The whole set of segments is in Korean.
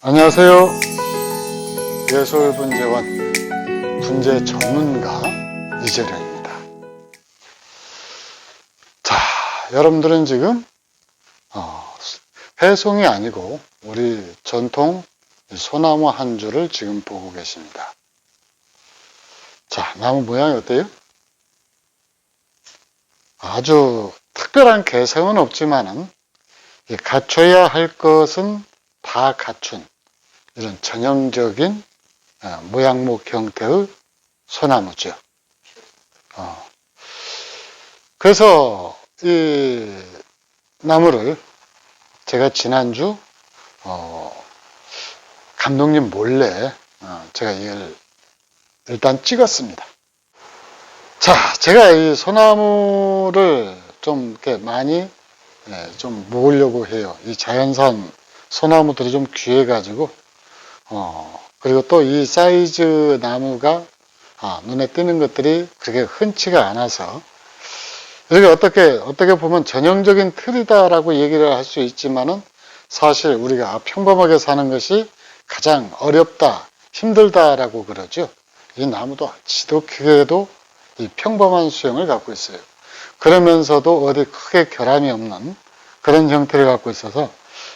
안녕하세요. 예술 분재원 분재 전문가 이재령입니다. 자, 여러분들은 지금 어, 회송이 아니고 우리 전통 소나무 한 줄을 지금 보고 계십니다. 자, 나무 모양이 어때요? 아주 특별한 개성은 없지만은 이 갖춰야 할 것은 다 갖춘 이런 전형적인 어, 모양목 형태의 소나무죠. 어. 그래서 이 나무를 제가 지난주 어, 감독님 몰래 어, 제가 이걸 일단 찍었습니다. 자, 제가 이 소나무를 좀 이렇게 많이 예, 좀 모으려고 해요. 이 자연산 소나무들이 좀 귀해가지고, 어, 그리고 또 이 사이즈 나무가 아, 눈에 띄는 것들이 그렇게 흔치가 않아서, 이게 어떻게, 어떻게 보면 전형적인 틀이다라고 얘기를 할 수 있지만은 사실 우리가 평범하게 사는 것이 가장 어렵다, 힘들다라고 그러죠. 이 나무도 지독하게도 이 평범한 수영을 갖고 있어요. 그러면서도 어디 크게 결함이 없는 그런 형태를 갖고 있어서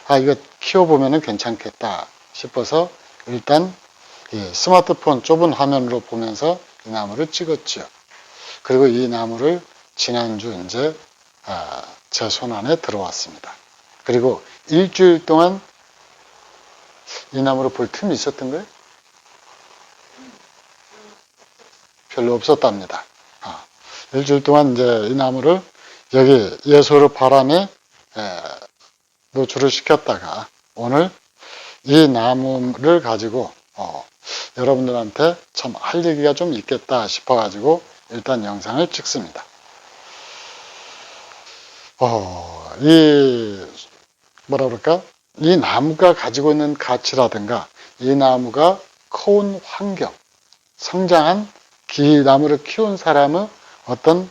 아 이거 키워보면 괜찮겠다 싶어서 일단 이 스마트폰 좁은 화면으로 보면서 이 나무를 찍었죠. 그리고 이 나무를 지난주 이제 아, 제 손안에 들어왔습니다. 그리고 일주일 동안 이 나무를 볼 틈이 있었던 거예요? 별로 없었답니다. 아, 일주일 동안 이제 이 나무를 여기 예소르 바람에 에, 노출을 시켰다가 오늘 이 나무를 가지고 어, 여러분들한테 참 할 얘기가 좀 있겠다 싶어 가지고 일단 영상을 찍습니다. 어, 이 뭐라 그럴까? 이 나무가 가지고 있는 가치라든가 이 나무가 커온 환경, 성장한 기 나무를 키운 사람의 어떤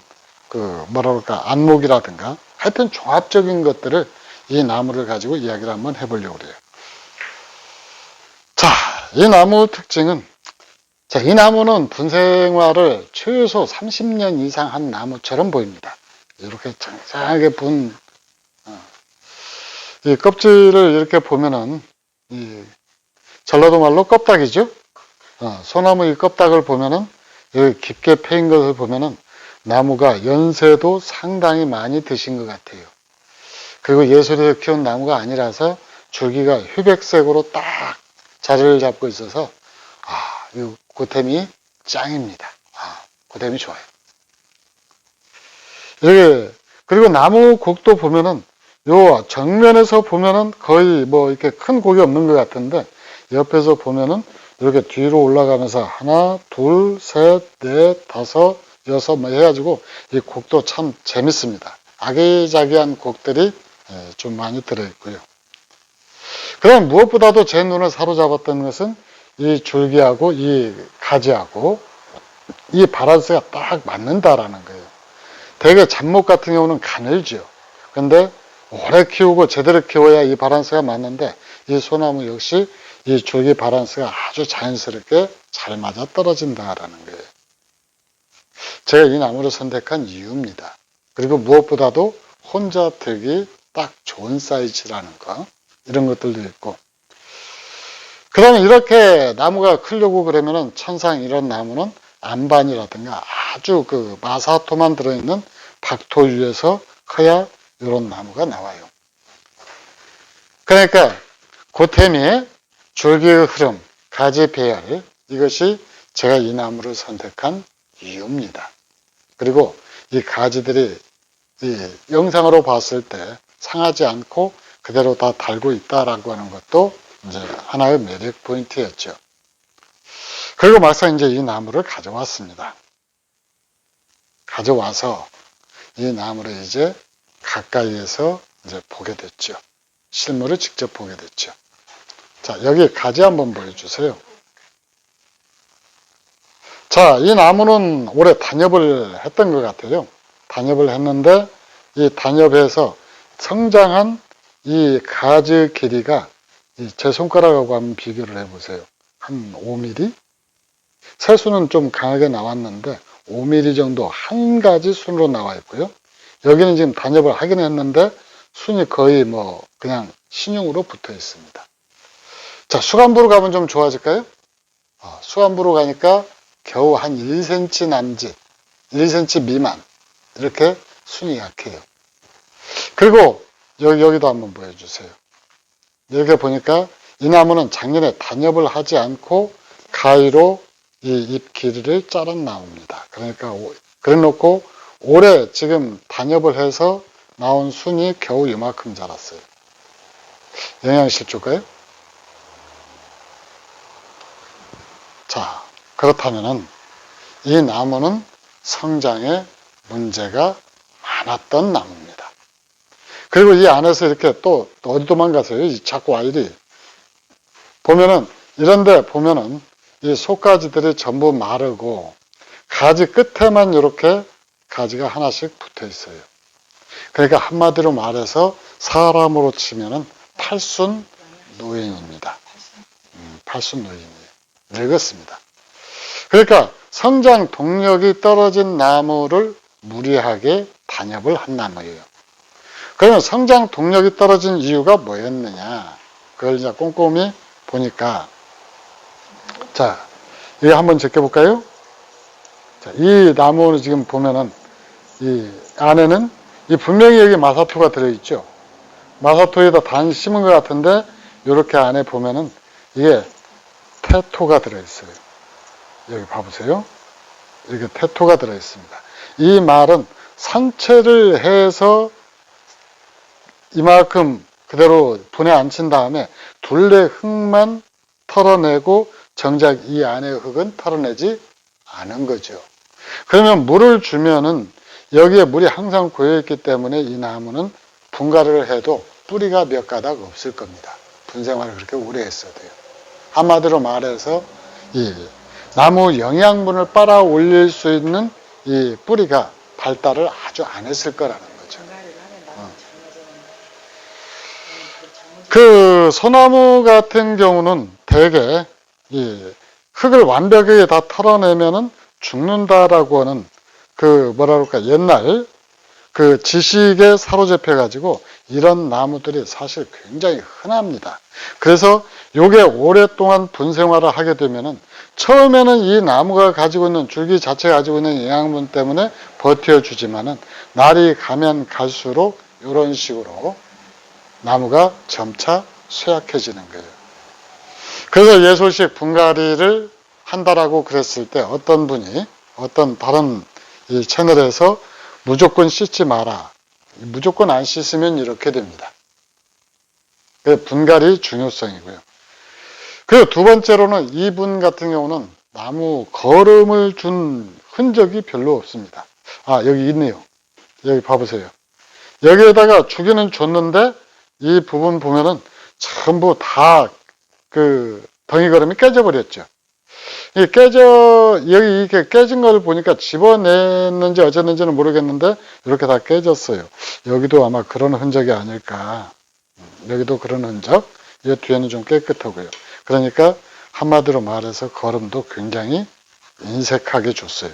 그 뭐라 그럴까 안목이라든가 하여튼 종합적인 것들을 이 나무를 가지고 이야기를 한번 해보려고 그래요. 자, 이 나무 특징은 자, 이 나무는 분생화를 최소 30년 이상 한 나무처럼 보입니다. 이렇게 장장하게 분, 어, 이 껍질을 이렇게 보면은, 이 전라도 말로 껍닥이죠? 어, 소나무 이 껍닥을 보면은, 여기 깊게 패인 것을 보면은, 나무가 연세도 상당히 많이 드신 것 같아요. 그리고 예술에서 키운 나무가 아니라서 줄기가 휴백색으로 딱 자리를 잡고 있어서 아, 이 고템이 짱입니다. 아, 고템이 좋아요. 이렇게 그리고 나무 곡도 보면은 요 정면에서 보면은 거의 뭐 이렇게 큰 곡이 없는 것 같은데 옆에서 보면은 이렇게 뒤로 올라가면서 하나, 둘, 셋, 넷, 다섯, 여섯 뭐 해가지고 이 곡도 참 재밌습니다. 아기자기한 곡들이 예, 좀 많이 들어있고요. 그럼 무엇보다도 제 눈을 사로잡았던 것은 이 줄기하고 이 가지하고 이 바란스가 딱 맞는다라는 거예요. 대개 잡목 같은 경우는 가늘죠. 근데 오래 키우고 제대로 키워야 이 바란스가 맞는데 이 소나무 역시 이 줄기 바란스가 아주 자연스럽게 잘 맞아 떨어진다라는 거예요. 제가 이 나무를 선택한 이유입니다. 그리고 무엇보다도 혼자 들기 딱 좋은 사이즈라는 거 이런 것들도 있고 그 다음에 이렇게 나무가 크려고 그러면은 천상 이런 나무는 안반이라든가 아주 그 마사토만 들어있는 박토 위에서 커야 이런 나무가 나와요. 그러니까 고템의 줄기의 흐름, 가지 배열 이것이 제가 이 나무를 선택한 이유입니다. 그리고 이 가지들이 이 영상으로 봤을 때 상하지 않고 그대로 다 달고 있다라고 하는 것도 이제 하나의 매력 포인트였죠. 그리고 막상 이제 이 나무를 가져왔습니다. 가져와서 이 나무를 이제 가까이에서 이제 보게 됐죠. 실물을 직접 보게 됐죠. 자, 여기 가지 한번 보여주세요. 자, 이 나무는 올해 단엽을 했던 것 같아요. 단엽을 했는데 이 단엽에서 성장한 이 가지 길이가 이제 손가락하고 한번 비교를 해보세요. 한 5mm? 세수는 좀 강하게 나왔는데 5mm 정도 한 가지 순으로 나와 있고요. 여기는 지금 단엽을 하긴 했는데 순이 거의 뭐 그냥 신용으로 붙어 있습니다. 자, 수간부로 가면 좀 좋아질까요? 어, 수간부로 가니까 겨우 한 1cm 남짓, 1cm 미만 이렇게 순이 약해요. 그리고 여기, 여기도 한번 보여주세요. 여기 보니까 이 나무는 작년에 단엽을 하지 않고 가위로 이 잎 길이를 자른 나무입니다. 그러니까 오- 그래 놓고 올해 지금 단엽을 해서 나온 순이 겨우 이만큼 자랐어요. 영양실조가요? 자, 그렇다면은 이 나무는 성장에 문제가 많았던 나무입니다. 그리고 이 안에서 이렇게 또, 또 어디 도망가세요? 이 자꾸 아이들이. 보면은, 이런데 보면은 이 속가지들이 전부 마르고 가지 끝에만 이렇게 가지가 하나씩 붙어 있어요. 그러니까 한마디로 말해서 사람으로 치면은 팔순 노인입니다. 음, 팔순 노인이에요. 늙었습니다. 그러니까 성장 동력이 떨어진 나무를 무리하게 단엽을 한 나무예요. 그러면 성장 동력이 떨어진 이유가 뭐였느냐? 그걸 이제 꼼꼼히 보니까 자, 이거 한번 제껴볼까요? 자, 이 나무는 지금 보면은 이 안에는 이 분명히 여기 마사토가 들어있죠. 마사토에다 단 심은 것 같은데 이렇게 안에 보면은 이게 테토가 들어있어요. 여기 봐보세요. 이렇게 테토가 들어있습니다. 이 말은 산채를 해서 이만큼 그대로 분에 앉힌 다음에 둘레 흙만 털어내고 정작 이 안의 흙은 털어내지 않은 거죠. 그러면 물을 주면은 여기에 물이 항상 고여있기 때문에 이 나무는 분갈이를 해도 뿌리가 몇 가닥 없을 겁니다. 분생활을 그렇게 오래 했어도요. 한마디로 말해서 이 나무 영양분을 빨아 올릴 수 있는 이 뿌리가 발달을 아주 안 했을 거라는 거죠. 분갈이를 하면 나는 어. 젊어지는 그 소나무 같은 경우는 대개 이 흙을 완벽하게 다 털어내면은 죽는다라고 하는 그 뭐라 그럴까 옛날 그 지식에 사로잡혀 가지고 이런 나무들이 사실 굉장히 흔합니다. 그래서 요게 오랫동안 분생화를 하게 되면은 처음에는 이 나무가 가지고 있는 줄기 자체가 가지고 있는 영양분 때문에 버텨 주지만은 날이 가면 갈수록 이런 식으로 나무가 점차 쇠약해지는 거예요. 그래서 예솔식 분갈이를 한다라고 그랬을 때 어떤 분이 어떤 다른 이 채널에서 무조건 씻지 마라. 무조건 안 씻으면 이렇게 됩니다. 그 분갈이 중요성이고요. 그리고 두 번째로는 이분 같은 경우는 나무 거름을 준 흔적이 별로 없습니다. 아, 여기 있네요. 여기 봐보세요. 여기에다가 주기는 줬는데 이 부분 보면은 전부 다 그 덩이 걸음이 깨져버렸죠. 이 깨져, 여기 이렇게 깨진 걸 보니까 집어냈는지 어쨌는지는 모르겠는데 이렇게 다 깨졌어요. 여기도 아마 그런 흔적이 아닐까. 음, 여기도 그런 흔적. 이 뒤에는 좀 깨끗하고요. 그러니까 한마디로 말해서 걸음도 굉장히 인색하게 줬어요.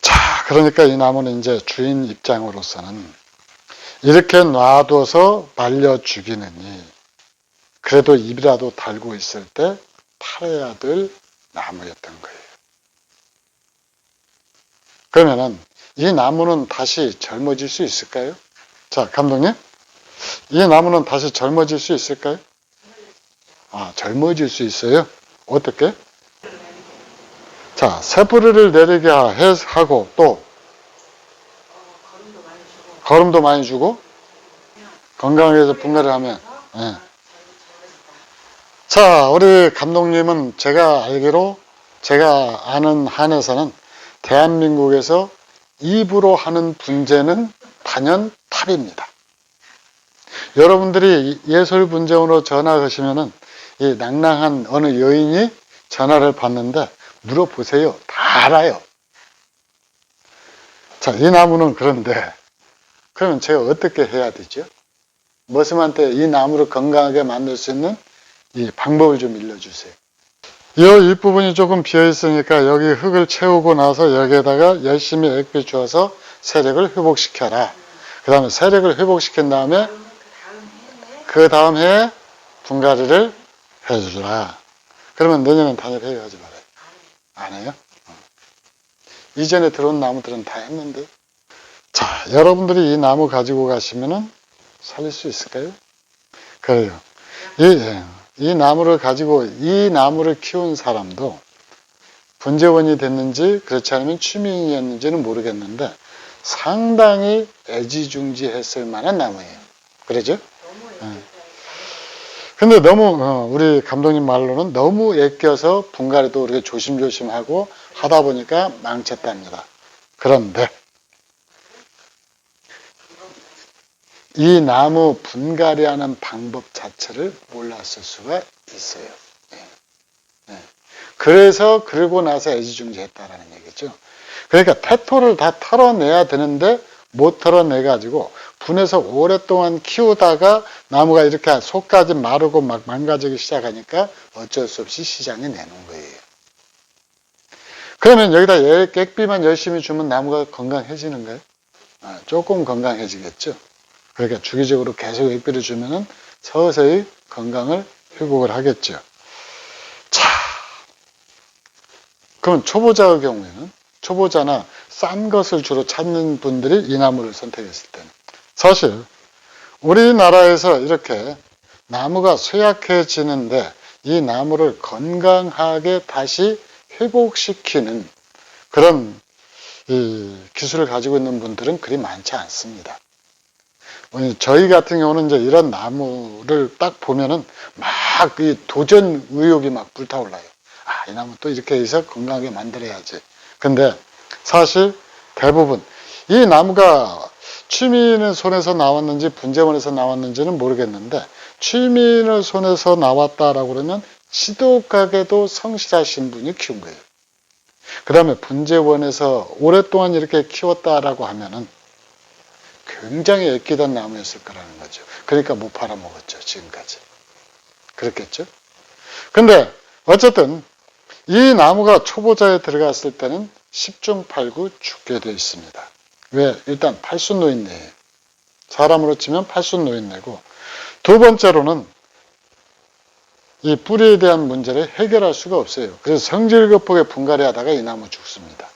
자, 그러니까 이 나무는 이제 주인 입장으로서는 이렇게 놔둬서 말려 죽이느니 그래도 입이라도 달고 있을 때 팔아야 될 나무였던 거예요. 그러면은 이 나무는 다시 젊어질 수 있을까요? 자, 감독님. 이 나무는 다시 젊어질 수 있을까요? 아, 젊어질 수 있어요? 어떻게? 자, 새뿌리를 내리게 해- 하고 또 걸음도 많이 주고 건강하게 해서 분갈이 하면 예. 자, 우리 감독님은 제가 알기로 제가 아는 한에서는 대한민국에서 입으로 하는 분재는 단연 탑입니다. 여러분들이 예술 분재원으로 전화하시면은 이 낭낭한 어느 여인이 전화를 받는데 물어보세요. 다 알아요. 자, 이 나무는 그런데 그러면 제가 어떻게 해야 되죠? 머슴한테 이 나무를 건강하게 만들 수 있는 이 방법을 좀 일러주세요. 이 윗부분이 조금 비어 있으니까 여기 흙을 채우고 나서 여기에다가 열심히 액비 주어서 세력을 회복시켜라. 그 다음에 세력을 회복시킨 다음에 그 다음 해에 분갈이를 해주라. 그러면 내년엔 단열해요, 하지 말아요. 안 해요? 어. 이전에 들어온 나무들은 다 했는데. 자, 여러분들이 이 나무 가지고 가시면은 살릴 수 있을까요? 그래요. 이, 예, 이 나무를 가지고 이 나무를 키운 사람도 분재원이 됐는지 그렇지 않으면 취미인이었는지는 모르겠는데 상당히 애지중지했을 만한 나무예요. 그러죠? 너무 네. 애기가 근데 너무 어, 우리 감독님 말로는 너무 애껴서 분갈이도 우리가 조심조심하고 하다 보니까 망쳤답니다. 그런데 이 나무 분갈이하는 방법 자체를 몰랐을 수가 있어요. 예. 예. 그래서 그러고 나서 애지중지했다라는 얘기죠. 그러니까 태토를 다 털어내야 되는데 못 털어내가지고 분해서 오랫동안 키우다가 나무가 이렇게 속까지 마르고 막 망가지기 시작하니까 어쩔 수 없이 시장에 내놓은 거예요. 그러면 여기다 예- 액비만 열심히 주면 나무가 건강해지는가요? 아, 조금 건강해지겠죠. 그러니까 주기적으로 계속 액비를 주면은 서서히 건강을 회복을 하겠죠. 자, 그럼 초보자의 경우에는 초보자나 싼 것을 주로 찾는 분들이 이 나무를 선택했을 때는 사실 우리나라에서 이렇게 나무가 쇠약해지는데 이 나무를 건강하게 다시 회복시키는 그런 이 기술을 가지고 있는 분들은 그리 많지 않습니다. 저희 같은 경우는 이제 이런 나무를 딱 보면은 막 이 도전 의욕이 막 불타올라요. 아, 이 나무 또 이렇게 해서 건강하게 만들어야지. 근데 사실 대부분 이 나무가 취미인의 손에서 나왔는지 분재원에서 나왔는지는 모르겠는데 취미인의 손에서 나왔다라고 그러면 지독하게도 성실하신 분이 키운 거예요. 그 다음에 분재원에서 오랫동안 이렇게 키웠다라고 하면은 굉장히 애끼던 나무였을 거라는 거죠. 그러니까 못 팔아먹었죠, 지금까지. 그렇겠죠? 근데 어쨌든 이 나무가 초보자에 들어갔을 때는 10중 8구 죽게 되어 있습니다. 왜? 일단 팔순 노인네예요. 사람으로 치면 팔순 노인네고 두 번째로는 이 뿌리에 대한 문제를 해결할 수가 없어요. 그래서 성질급하게 분갈이 하다가 이 나무 죽습니다.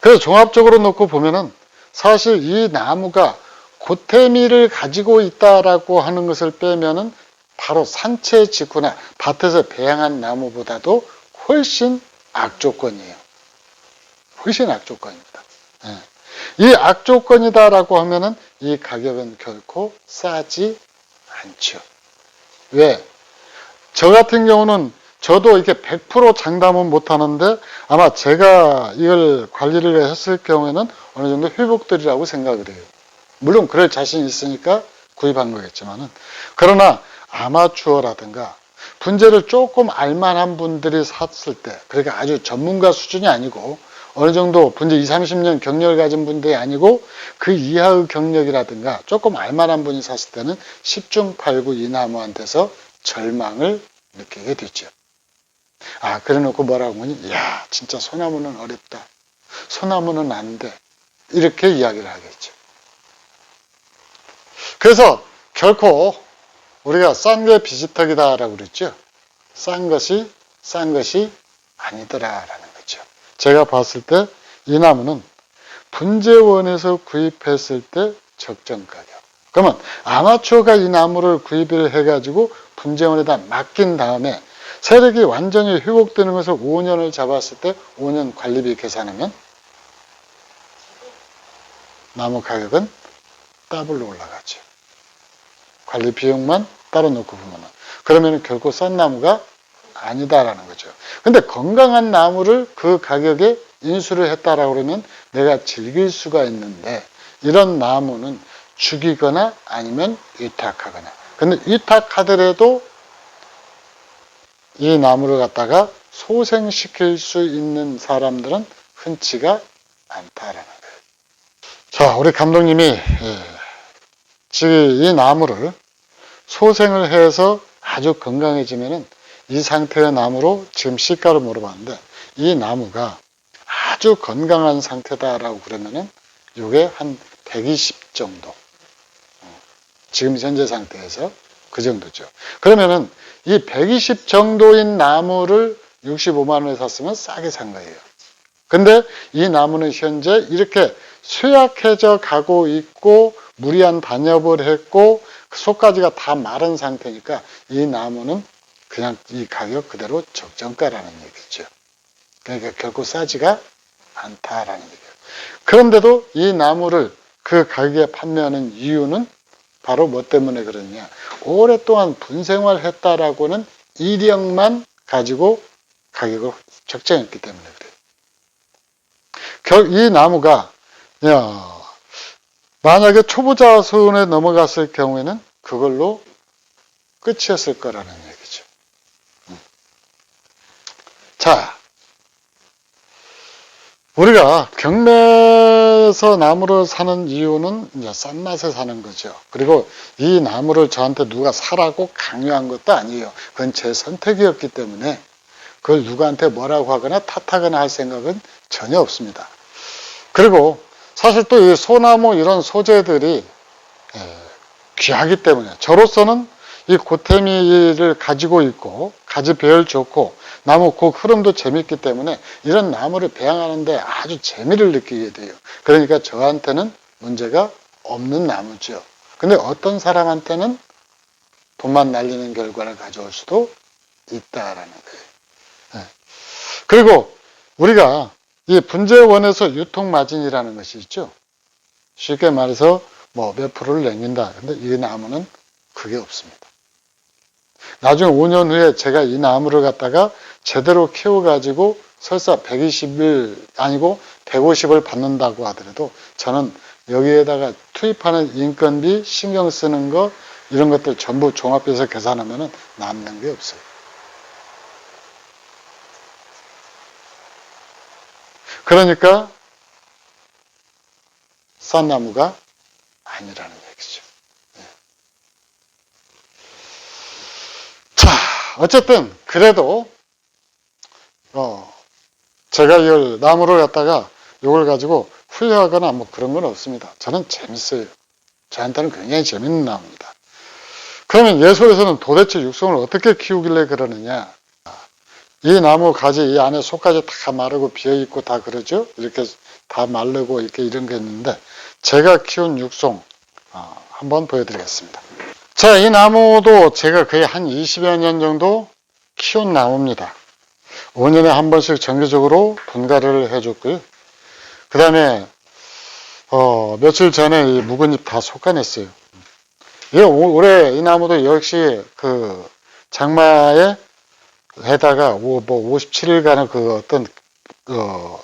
그래서 종합적으로 놓고 보면은 사실 이 나무가 고태미를 가지고 있다라고 하는 것을 빼면은 바로 산채 직후나 밭에서 배양한 나무보다도 훨씬 악조건이에요. 훨씬 악조건입니다. 예. 이 악조건이다라고 하면은 이 가격은 결코 싸지 않죠. 왜? 저 같은 경우는 저도 이렇게 100% 장담은 못 하는데 아마 제가 이걸 관리를 했을 경우에는 어느 정도 회복되리라고 생각을 해요. 물론 그럴 자신이 있으니까 구입한 거겠지만은 그러나 아마추어라든가 분재를 조금 알만한 분들이 샀을 때 그러니까 아주 전문가 수준이 아니고 어느 정도 분재 20, 30년 경력을 가진 분들이 아니고 그 이하의 경력이라든가 조금 알만한 분이 샀을 때는 10중 8구 이 나무한테서 절망을 느끼게 되죠. 아, 그래 놓고 뭐라고 하니, 야, 진짜 소나무는 어렵다. 소나무는 안 돼. 이렇게 이야기를 하겠죠. 그래서 결코 우리가 싼 게 비지떡이다라고 그랬죠. 싼 것이 싼 것이 아니더라라는 거죠. 제가 봤을 때 이 나무는 분재원에서 구입했을 때 적정 가격. 그러면 아마추어가 이 나무를 구입을 해가지고 분재원에다 맡긴 다음에 세력이 완전히 회복되는 것을 5년을 잡았을 때 5년 관리비 계산하면 나무 가격은 더블로 올라가죠. 관리 비용만 따로 놓고 보면 그러면 결코 싼 나무가 아니다라는 거죠. 근데 건강한 나무를 그 가격에 인수를 했다라고 그러면 내가 즐길 수가 있는데 이런 나무는 죽이거나 아니면 위탁하거나. 근데 위탁하더라도 이 나무를 갖다가 소생시킬 수 있는 사람들은 흔치가 않다라는 거예요. 자, 우리 감독님이 예, 즉이 나무를 소생을 해서 아주 건강해지면은 이 상태의 나무로 지금 시가를 물어봤는데 이 나무가 아주 건강한 상태다라고 그러면은 요게 한 120 정도. 어, 지금 현재 상태에서 그 정도죠. 그러면은 이 120 정도인 나무를 65만 원에 샀으면 싸게 산 거예요. 근데 이 나무는 현재 이렇게 쇠약해져 가고 있고 무리한 단엽을 했고 그 속가지가 다 마른 상태니까 이 나무는 그냥 이 가격 그대로 적정가라는 얘기죠. 그러니까 결코 싸지가 않다라는 얘기예요. 그런데도 이 나무를 그 가격에 판매하는 이유는 바로 뭐 때문에 그러냐. 오랫동안 분생활 했다라고는 이력만 가지고 가격을 적정했기 때문에 그래요. 결, 이 나무가, 야, 만약에 초보자 손에 넘어갔을 경우에는 그걸로 끝이었을 거라는 얘기죠. 음. 자, 우리가 경매에서 나무를 사는 이유는 이제 싼 맛에 사는 거죠. 그리고 이 나무를 저한테 누가 사라고 강요한 것도 아니에요. 그건 제 선택이었기 때문에 그걸 누구한테 뭐라고 하거나 탓하거나 할 생각은 전혀 없습니다. 그리고 사실 또 이 소나무 이런 소재들이 예, 귀하기 때문에 저로서는 이 고태미를 가지고 있고 가지 배열 좋고 나무 그 흐름도 재밌기 때문에 이런 나무를 배양하는데 아주 재미를 느끼게 돼요. 그러니까 저한테는 문제가 없는 나무죠. 근데 어떤 사람한테는 돈만 날리는 결과를 가져올 수도 있다라는 거예요. 예. 그리고 우리가 이 분재원에서 유통마진이라는 것이 있죠. 쉽게 말해서 뭐 몇 프로를 남긴다. 근데 이 나무는 그게 없습니다. 나중에 5년 후에 제가 이 나무를 갖다가 제대로 키워가지고 설사 120일 아니고 150을 받는다고 하더라도 저는 여기에다가 투입하는 인건비, 신경 쓰는 거 이런 것들 전부 종합해서 계산하면 남는 게 없어요. 그러니까 싼 나무가 아니라는 얘기죠. 예. 자, 어쨌든 그래도 어, 제가 이걸 나무를 갖다가 이걸 가지고 후회하거나 뭐 그런 건 없습니다. 저는 재밌어요. 저한테는 굉장히 재밌는 나무입니다. 그러면 예솔에서는 도대체 육성을 어떻게 키우길래 그러느냐? 이 나무 가지 이 안에 속까지 다 마르고 비어 있고 다 그러죠. 이렇게 다 마르고 이렇게 이런 게 있는데 제가 키운 육송 어, 한번 보여드리겠습니다. 자, 이 나무도 제가 거의 한 20여 년 정도 키운 나무입니다. 5년에 한 번씩 정기적으로 분갈이를 해줬고요. 그 다음에 어, 며칠 전에 이 묵은 잎 다 솎아냈어요. 이 올해 이 나무도 역시 그 장마에 해다가 뭐 57일간의 그 어떤 어,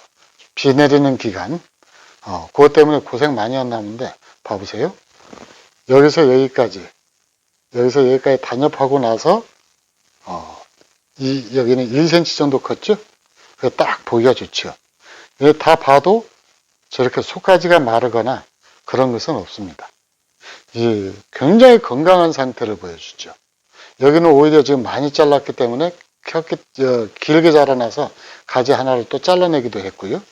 비 내리는 기간 어, 그것 때문에 고생 많이 한 나무인데 봐보세요. 여기서 여기까지 여기서 여기까지 단엽하고 나서 어, 이 여기는 1cm 정도 컸죠? 그딱 보기가 좋죠. 다 봐도 저렇게 속가지가 마르거나 그런 것은 없습니다. 이 굉장히 건강한 상태를 보여주죠. 여기는 오히려 지금 많이 잘랐기 때문에 켜게, 저, 길게 자라나서 가지 하나를 또 잘라내기도 했고요.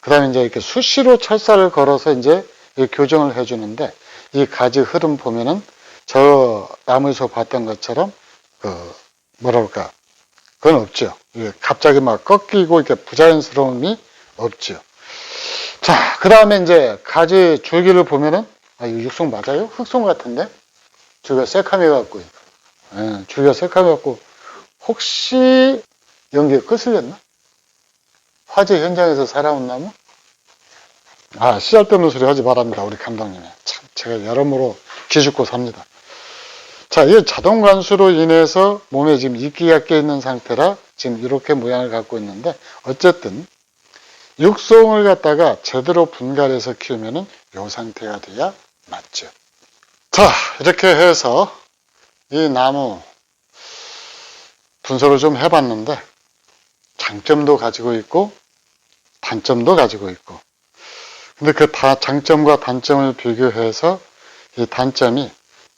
그 다음에 이제 이렇게 수시로 철사를 걸어서 이제 이 교정을 해주는데 이 가지 흐름 보면은 저 나무에서 봤던 것처럼 그 뭐라 그럴까 그건 없죠. 갑자기 막 꺾이고 이렇게 부자연스러움이 없죠. 자, 그 다음에 이제 가지 줄기를 보면은 아, 이거 육송 맞아요? 흑송 같은데? 줄기가 새카매 갖고, 예, 줄기가 새카매 갖고 혹시 연기에 거슬렸나? 화재 현장에서 살아온 나무? 아, 씨알 뜯는 소리 하지 말랍니다. 우리 감독님이. 참, 제가 여러모로 기죽고 삽니다. 자, 이 자동 관수로 인해서 몸에 지금 이끼가 껴 있는 상태라 지금 이렇게 모양을 갖고 있는데, 어쨌든, 육송을 갖다가 제대로 분갈해서 키우면은 요 상태가 돼야 맞죠. 자, 이렇게 해서 이 나무 분석을 좀 해봤는데, 장점도 가지고 있고, 단점도 가지고 있고, 근데 그 다 장점과 단점을 비교해서 이 단점이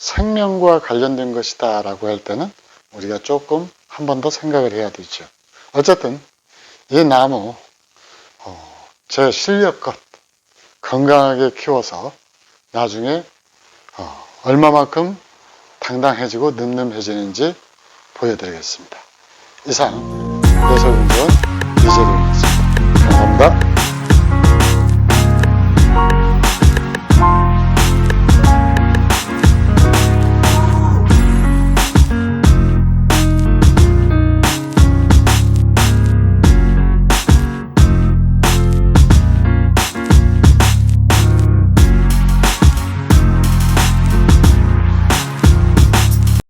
생명과 관련된 것이다 라고 할 때는 우리가 조금 한 번 더 생각을 해야 되죠. 어쨌든 이 나무 어, 제 실력껏 건강하게 키워서 나중에 어, 얼마만큼 당당해지고 늠름해지는지 보여드리겠습니다. 이상 예설공무원 이재리